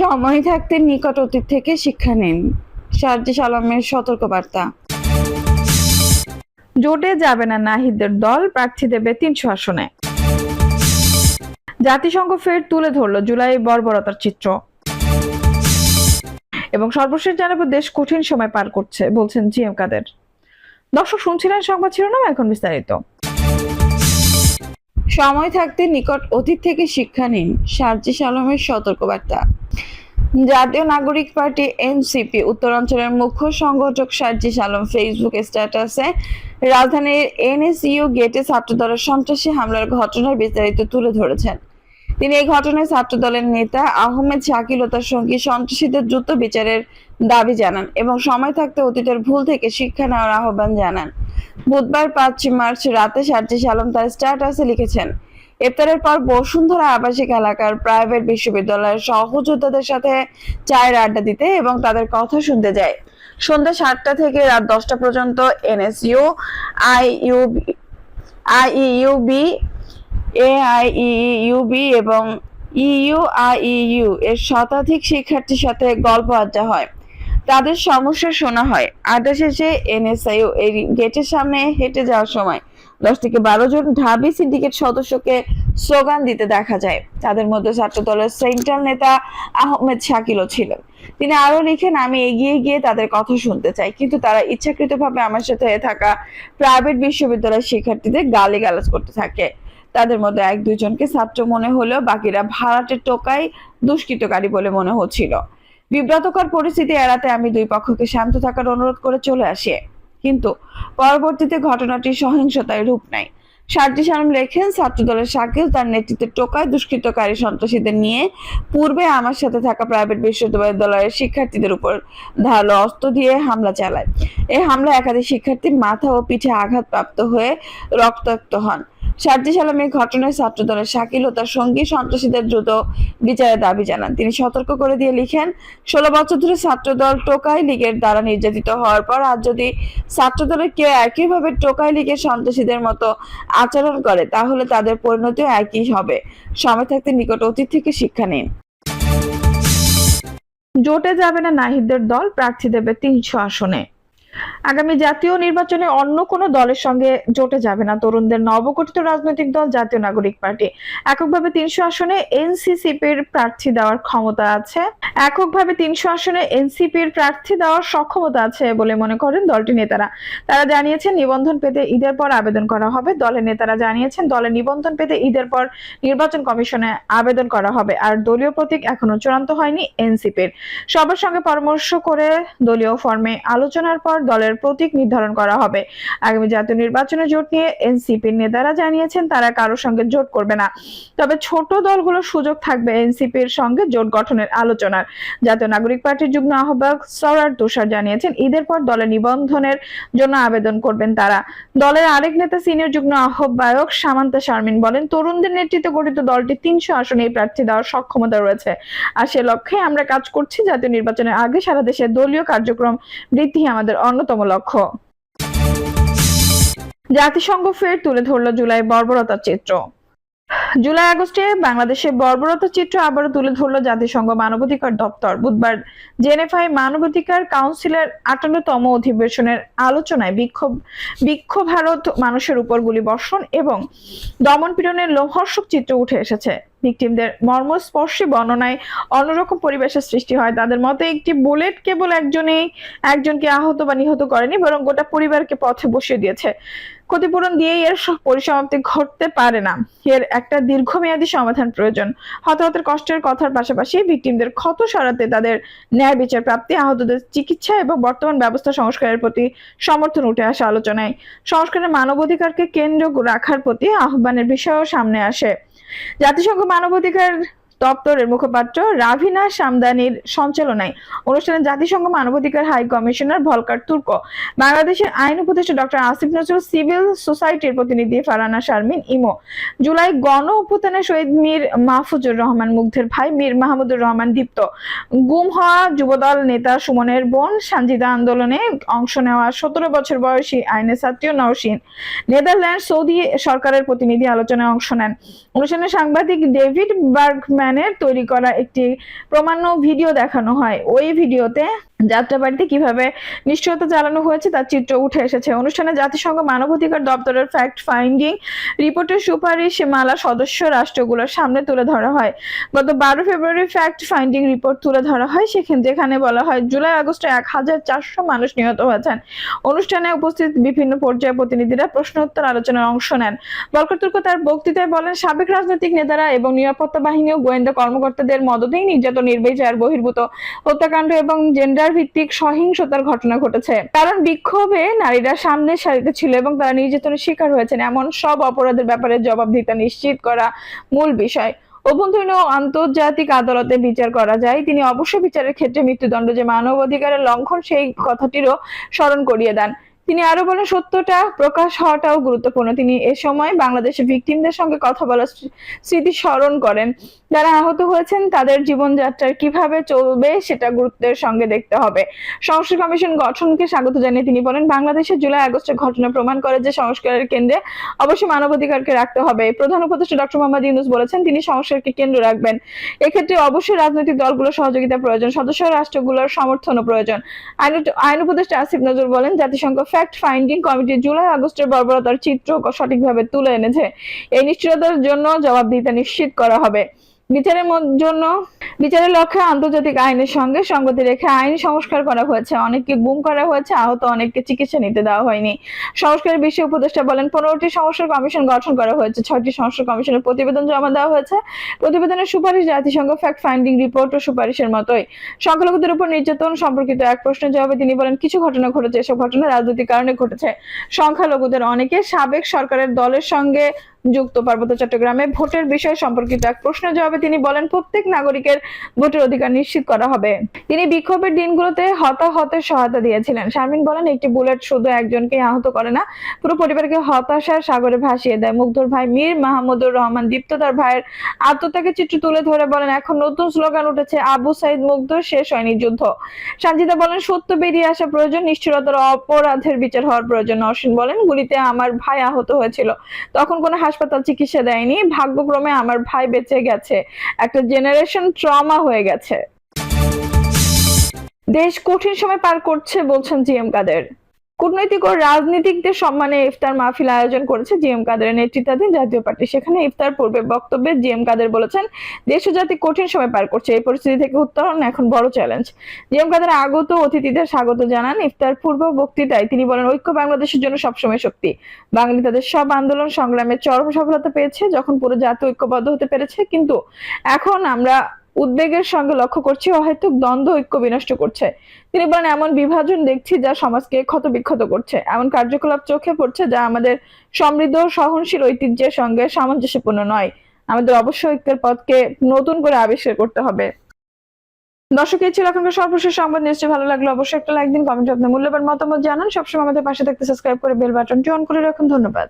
সময় থাকতে নিকট অতীত থেকে শিক্ষা নিন। সার্জিস আলমের সতর্কবার্তা। জোটে যাবে না নাহিদের দল প্রার্থী দেবে তিনশো আসনে। জাতিসংঘ ফের তুলে ধরল জুলাই বর্বরতার চিত্র। এবং সর্বশেষ জানাব দেশ কঠিন সময় পার করছে বলছেন জি এম কাদের। দর্শক শুনছিলেন সংবাদ শিরোনাম এখন বিস্তারিত। সময় থাকতে নিকট অতীত থেকে শিক্ষা নিন। সার্জিস আলমের সতর্কবার্তা। জাতীয় নাগরিক পার্টি এনসিপি, উত্তরাঞ্চলের মুখ্য সংগঠক সার্জিস আলম ফেসবুক স্ট্যাটাসে, রাজধানীর এনএসইউ গেটে ছাত্রদলের সন্ত্রাসী হামলার ঘটনার বিস্তারিত তুলে ধরেছেন। তিনি এই ঘটনায় ছাত্রদলের নেতা আহমেদ শাকিল ও তার সঙ্গী সন্ত্রাসীদের দ্রুত বিচারের দাবি জানান এবং সময় থাকতে অতীতের ভুল থেকে শিক্ষা নেওয়ার আহ্বান জানান। বুধবার পাঁচ মার্চ রাতে সার্জিস আলম তার স্ট্যাটাসে লিখেছেন ইফতারের পর বসুন্ধরা আবাসিক এলাকার প্রাইভেট বিশ্ববিদ্যালয়ের সহযোদ্ধাদের সাথে চায়ের আড্ডা দিতে এবং তাদের কথা শুনতে যায়। সন্ধ্যা সাতটা থেকে রাত দশটা পর্যন্ত এনএসইউ আইইউবি আইইউবি, এআইইউবি এবং ইইউআইইউ এর শতাধিক শিক্ষার্থীর সাথে গল্প আড্ডা হয়। তাদের সমস্যা শোনা হয়। আড্ডা শেষে এনএসআইও এই গেটের সামনে হেঁটে যাওয়ার সময় দশ থেকে বারো জন ঢাবি সিন্ডিকেট সদস্যকে স্লোগান দিতে দেখা যায়। তাদের মধ্যে ছাত্র দলের সেন্ট্রাল নেতা আহমেদ শাকিলও ছিলেন। তিনি আরও লিখেন, আমি এগিয়ে গিয়ে তাদের কথা শুনতে চাই। কিন্তু তারা ইচ্ছাকৃতভাবে আমার সাথে থাকা প্রাইভেট বিশ্ববিদ্যালয়ের শিক্ষার্থীদের গালিগালাজ করতে থাকে। তাদের মধ্যে এক দুজনকে ছাত্র মনে হলেও বাকিরা ভাড়াটের টোকাই দুষ্কৃতকারী বলে মনে হচ্ছিল। বিব্রতকর পরিস্থিতি এড়াতে আমি দুই পক্ষকে শান্ত থাকার অনুরোধ করে চলে আসি। কিন্তু পরবর্তীতে ঘটনাটি সহিংসতায় রূপ নেয়। সার্জি সালাম লেখেন, ছাত্রদলের শাকিল তার নেতৃত্বে টোকায় দুষ্কৃতকারী সন্ত্রাসীদের নিয়ে পূর্বে আমার সাথে থাকা প্রাইভেট বিশ্ববিদ্যালয়ের শিক্ষার্থীদের উপর ধারালো অস্ত্র দিয়ে হামলা চালায়। এই হামলায় একাধিক শিক্ষার্থীর মাথা ও পিঠে আঘাতপ্রাপ্ত হয়ে রক্তাক্ত হন। সার্জিস আলম এই ঘটনায় ছাত্রদলের শাকিল ও তার সঙ্গী সন্ত্রাসীদের দ্রুত বিচারের দাবি জানান। তিনি সতর্ক করে দিয়ে লিখেন, ষোলো বছর ধরে ছাত্রদল টোকাই লীগের দ্বারা নির্যাতিত হওয়ার পর আজ যদি ছাত্রদলের কেউ একইভাবে টোকাই লীগের সন্ত্রাসীদের মতো আচরণ করে, তাহলে তাদের পরিণতিও একই হবে। সময় থাকতে নিকট অতীত থেকে শিক্ষা নিন। জোটে যাবে না নাহিদের দল প্রার্থী দেবে তিনশো আসনে। আগামী জাতীয় নির্বাচনে অন্য কোনো দলের সঙ্গে জোটে যাবে না। তরুণদের নবগঠিত রাজনৈতিক দল, জাতীয় নাগরিক পার্টি। এককভাবে তিনশো আসনে এনসিসিপির প্রার্থী দেওয়ার ক্ষমতা আছে। এককভাবে তিনশো আসনে এনসিপির প্রার্থী দেওয়ার সক্ষমতা আছে বলে মনে করেন দলটির নেতারা। তারা জানিয়েছেন, নিবন্ধন পেতে ঈদের পর আবেদন করা হবে। দলের নেতারা জানিয়েছেন, দলের নিবন্ধন পেতে ঈদের পর নির্বাচন কমিশনে আবেদন করা হবে। আর দলীয় প্রতীক এখনও চূড়ান্ত হয়নি এনসিপির। সবার সঙ্গে পরামর্শ করে দলীয় ফর্মে আলোচনার পর দলের প্রতীক নির্ধারণ করা হবে। আগামী জাতীয় নির্বাচনে জোট নিয়ে এনসিপির নেতারা জানিয়েছেন, তারা কারোর সঙ্গে জোট করবে না। তবে ছোট দলগুলোর সুযোগ থাকবে এনসিপির সঙ্গে জোট গঠনের আলোচনার। জাতীয় নাগরিক পার্টির যুগ্ম আহ্বায়ক সরার তুষার জানিয়েছেন, ঈদের পর দলের নিবন্ধনের জন্য আবেদন করবেন তারা। দলের আরেক নেতা সিনিয়র যুগ্ম আহ্বায়ক সামান্তা শারমিন বলেন, তরুণদের নেতৃত্বে গঠিত দলটি তিনশো আসনে প্রার্থী দেওয়ার সক্ষমতা রয়েছে। আর সে লক্ষ্যে আমরা কাজ করছি। জাতীয় নির্বাচনের আগে সারা দেশে দলীয় কার্যক্রম বৃদ্ধি আমাদের অন্যতম লক্ষ্য। জাতিসংঘ ফের তুলে ধরল জুলাই বর্বরতার চিত্র। জুলাই আগস্টে বাংলাদেশের বর্বরতার চিত্র আবারও তুলে ধরলো জাতিসংঘ মানবাধিকার দপ্তর। বুধবার জেনেভাই মানবাধিকার কাউন্সিলের আটান্নতম অধিবেশনের আলোচনায় বিক্ষোভ বিক্ষোভ ভারত মানুষের উপর গুলি বর্ষণ এবং দমন পীড়নের লোমহর্ষক চিত্র উঠে এসেছে। ভিকটিমদের মর্মস্পর্শী বর্ণনায় অন্যরকম পরিবেশের সৃষ্টি হয়। তাদের মতে, একটি বুলেট কেবল একজনেই একজনকে আহত বা নিহত করেনি, বরং গোটা পরিবারকে পথে বসিয়ে দিয়েছে। ক্ষতিপূরণ দিয়েই এর পরিসমাপ্তি ঘটতে পারে না। এর একটা দীর্ঘমেয়াদী সমাধান প্রয়োজন। হতাহতের কষ্টের কথার পাশাপাশি ভিকটিমদের ক্ষত সরাতে তাদের ন্যায় বিচার প্রাপ্তি, আহতদের চিকিৎসা এবং বর্তমান ব্যবস্থা সংস্কারের প্রতি সমর্থন উঠে আসা আলোচনায়। সংস্কারের মানবাধিকারকে কেন্দ্র রাখার প্রতি আহ্বানের বিষয়ও সামনে আসে। জাতিসংঘ মানবাধিকার দপ্তরের মুখপাত্র রাভিনা সামদানির সঞ্চালনায় অনুষ্ঠানে জাতিসংঘ মানবাধিকার হাই কমিশনার ভলকার তুর্ক, বাংলাদেশের আইন উপদেষ্টা ডক্টর আসিফ নজরুল, সিভিল সোসাইটির প্রতিনিধি ফারানা শারমিন, ইমো, জুলাই গণ অভ্যুত্থানে শহীদ মীর মাহফুজুর রহমান, মুগ্ধের ভাই মীর মাহমুদুর রহমান দীপ্ত। গুম হওয়া যুবদল নেতা সুমনের বোন সানজিদা আন্দোলনে অংশ নেওয়া সতেরো বছর বয়সী আইনের ছাত্রী নওশিন। নেদারল্যান্ড সৌদি সরকারের প্রতিনিধি আলোচনায় অংশ নেন। অনুষ্ঠানে সাংবাদিক ডেভিড বার্গম্যান ফ্যানের তৈরি করা একটি প্রমাণ্য ভিডিও দেখানো হয়। ওই ভিডিওতে যাত্রাবাড়িতে কীভাবে নিশ্চয়তা চালানো হয়েছে তার চিত্র উঠে এসেছে। অনুষ্ঠানে জাতিসংঘ মানবাধিকার দপ্তরের ফ্যাক্ট ফাইন্ডিং রিপোর্টের সুপারিশ মালা সদস্য রাষ্ট্রগুলোর সামনে তুলে ধরা হয়। গত বারো ফেব্রুয়ারি ফ্যাক্ট ফাইন্ডিং রিপোর্ট তুলে ধরা হয়। সেখানে যেখানে বলা হয়, জুলাই আগস্টে এক হাজার চারশো মানুষ নিহত হয়েছেন। অনুষ্ঠানে উপস্থিত বিভিন্ন পর্যায়ের প্রতিনিধিরা প্রশ্নোত্তর আলোচনায় অংশ নেন। বলকর তার বক্তৃতায় বলেন, সাবেক রাজনৈতিক নেতারা এবং নিরাপত্তা বাহিনী ও কর্মকর্তাদের মদতেই নির্যাতন, নির্বিচার, বহির্ভূত হত্যাকাণ্ড এবং জেন্ডার ভিত্তিক সহিংসতার ঘটনা ঘটেছে। কারণ বিক্ষোভে নারীরা সামনের সারিতে ছিল এবং তারা নির্যাতনের শিকার হয়েছেন। এমন সব অপরাধের ব্যাপারে জবাবদিহিতা নিশ্চিত করা মূল বিষয়। অভ্যন্তরীণ ও আন্তর্জাতিক আদালতে বিচার করা যায়। তিনি অবশ্য বিচারের ক্ষেত্রে মৃত্যুদণ্ড যে মানবাধিকারের লঙ্ঘন, সেই কথাটিরও স্মরণ করিয়ে দেন। তিনি আরও বলেন, সত্যটা প্রকাশ হওয়াটাও গুরুত্বপূর্ণ। তিনি এ সময় বাংলাদেশের ভিকটিমদের সঙ্গে কথা বলার স্মৃতি স্মরণ করেন। যারা আহত হয়েছেন, তাদের জীবনযাত্রার কীভাবে চলবে সেটা গুরুত্বের সঙ্গে দেখতে হবে। সংস্কার কমিশন গঠনকে স্বাগত জানিয়ে তিনি বলেন বাংলাদেশের জুলাই আগস্টের ঘটনা প্রমাণ করে যে সংস্কারের কেন্দ্রে অবশ্যই মানবাধিকারকে রাখতে হবে। প্রধান উপদেষ্টা ডক্টর মোহাম্মদ ইউনুস বলেছেন, তিনি সংস্কারকে কেন্দ্র রাখবেন। এক্ষেত্রে অবশ্যই রাজনৈতিক দলগুলোর সহযোগিতা প্রয়োজন, সদস্য রাষ্ট্রগুলোর সমর্থনও প্রয়োজন। আইন আইন উপদেষ্টা আসিফ নজর বলেন, জাতিসংঘ ফ্যাক্ট ফাইন্ডিং কমিটি জুলাই আগস্টের বর্বরতার চিত্র সঠিকভাবে তুলে এনেছে। এই নিশ্চয়তার জন্য জবাবদিহিতা নিশ্চিত করা হবে। বিচারের জন্য বিচারের লক্ষ্যে আন্তর্জাতিক আইনের সঙ্গে সঙ্গতি রেখে আইন সংস্কার করা হয়েছে। অনেককে গুম করা হয়েছে, আহত অনেককে চিকিৎসা নিতে দেওয়া হয়নি। সংস্কারের বিষয়ে উপদেষ্টা বলেন, পনেরোটি সংস্কার কমিশন গঠন করা হয়েছে, ছয়টি সংস্কার কমিশনের প্রতিবেদন জমা দেওয়া হয়েছে। প্রতিবেদনের সুপারিশ জাতিসংঘ ফ্যাক্ট ফাইন্ডিং রিপোর্ট ও সুপারিশের মতোই। সংখ্যালঘুদের উপর নির্যাতন সম্পর্কিত এক প্রশ্নের জবাবে তিনি বলেন, কিছু ঘটনা ঘটেছে। এসব ঘটনা রাজনৈতিক কারণে ঘটেছে। সংখ্যালঘুদের অনেকে সাবেক সরকারের দলের সঙ্গে যুক্ত পার্বত্য চট্টগ্রামে ভোটের বিষয় সম্পর্কিত এক প্রশ্নের জবাবে তিনি বলেন, প্রত্যেক নাগরিকের ভোটের অধিকার নিশ্চিত করা হবে। তিনি বিক্ষোভের দিনগুলোতে হতাহতের সহায়তা দিয়েছিলেন। শারমিন বলেন, একটি বুলেট শুধু একজনকে আহত করে না, পুরো পরিবারকে হতাশার সাগরে ভাসিয়ে দেয়। মুগ্ধর ভাই মীর মাহমুদুর রহমান দীপ্ত তার ভাইয়ের আত্মত্যাগের চিত্র তুলে ধরে বলেন, এখন নতুন স্লোগান উঠেছে, আবু সাইদ মুগ্ধ শেষ হয়নি যুদ্ধ। সঞ্জিতা বলেন, সত্য বেরিয়ে আসা প্রয়োজন, নিষ্ঠুরতার অপরাধের বিচার হওয়ার প্রয়োজন। অশ্বিন বলেন, গুলিতে আমার ভাই আহত হয়েছিল। তখন কোনো হাসপাতাল চিকিৎসা দেয়নি, ভাগ্যক্রমে আমার ভাই বেঁচে গেছে। একটা জেনারেশন ট্রমা হয়ে গেছে। দেশ কঠিন সময় পার করছে বলছেন জি এম কাদের। কূটনৈতিক ও রাজনীতিকদের সম্মানে ইফতার মাহফিল আয়োজন করেছে জিএম কাদেরের নেতৃত্বাধীন জাতীয় পার্টি। সেখানে ইফতার পূর্বে বক্তব্যে জিএম কাদের বলেছেন, দেশ জাতি কঠিন সময় পার করছে। এই পরিস্থিতি থেকে উত্তরণ এখন বড় চ্যালেঞ্জ। জিএম কাদের আগত অতিথিদের স্বাগত জানান। ইফতার পূর্ব বক্তৃতায় তিনি বলেন, ঐক্য বাংলাদেশের জন্য সবসময় শক্তি। বাঙালি তাদের সব আন্দোলন সংগ্রামে চরম সফলতা পেয়েছে, যখন পুরো জাতি ঐক্যবদ্ধ হতে পেরেছে। কিন্তু এখন আমরা উদ্বেগের সঙ্গে লক্ষ্য করছি অহেতুক দ্বন্দ্ব, ঐক্য বিনষ্ট করছে। তিনি বলেন, এমন বিভাজন দেখছি যা সমাজকে ক্ষতবিক্ষত করছে। এমন কার্যকলাপ চোখে পড়ছে যা আমাদের সমৃদ্ধ, সহনশীল ঐতিহ্যের সঙ্গে সামঞ্জস্যপূর্ণ নয়। আমাদের অবশ্যই ঐক্যের পথকে নতুন করে আবিষ্কার করতে হবে। দর্শক, এই ছিল এখনকার সর্বশেষ সংবাদ। নিশ্চয়ই ভালো লাগল, অবশ্যই একটা লাইক দিন, কমেন্ট আপনার মূল্যবান মতামত জানান। সবসময় আমাদের পাশে থাকতে সাবস্ক্রাইব করে বেল বাটনটি অন করে রাখুন। ধন্যবাদ।